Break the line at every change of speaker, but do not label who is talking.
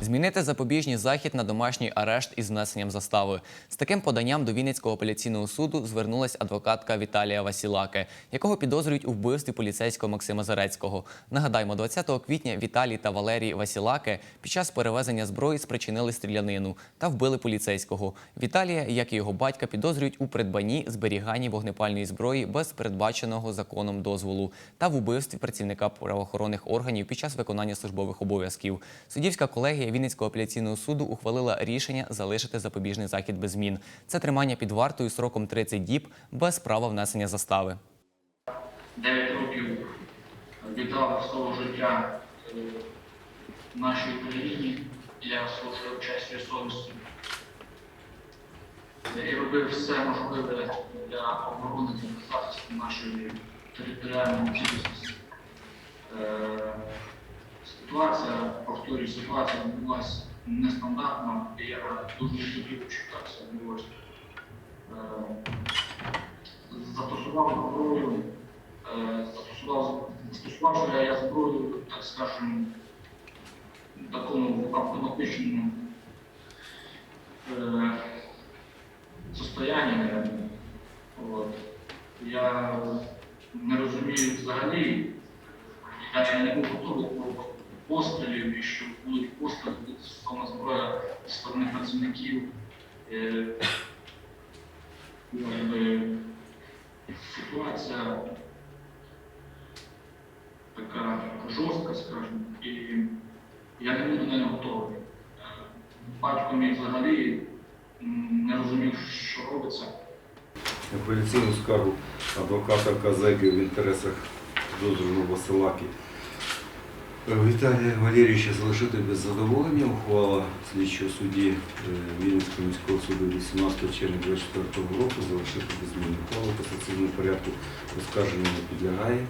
Змінити запобіжний захід на домашній арешт із внесенням застави. З таким поданням до Вінницького апеляційного суду звернулась адвокатка Віталія Васілаки, якого підозрюють у вбивстві поліцейського Максима Зарецького. Нагадаємо, 20 квітня Віталій та Валерій Васілаки під час перевезення зброї спричинили стрілянину та вбили поліцейського. Віталія, як і його батька, підозрюють у придбанні зберіганні вогнепальної зброї без передбаченого законом дозволу та в убивстві працівника правоохоронних органів під час виконання службових обов'язків. Суддівська колегія Вінницького апеляційного суду ухвалила рішення залишити запобіжний захід без змін. Це тримання під вартою сроком 30 діб без права внесення застави.
9 років віддав свого життя е, нашій країні. Я служив честю і совістю. І робив все можливе для оборони та захисту нашої територіальної цілісності. Повторюю, ситуація відбулася нестандартно, і я дуже хотів, щоб так все відбулося. Застосував зброю, е, застосував, застосувавши я зброю, так скажемо, такому автоматичному е, состоянні. От. Я не розумію взагалі, я не був готовий пострілів, і що будуть постріли, буде застосована зброя зі сторони працівників. Е, якби, ситуація така жорстка, скажімо, і я не був до неї готовий. Е, Батько мій взагалі не розумів, що робиться.
апеляційну скаргу адвоката Казеки в інтересах підозрюваного Василаки. Віталія Валерійовича залишити без задоволення. Ухвала слідчого судді е, Вінницького міського суду 18 червня 2024 року залишити без зміни Ухвала в касаційному порядку оскарження не підлягає.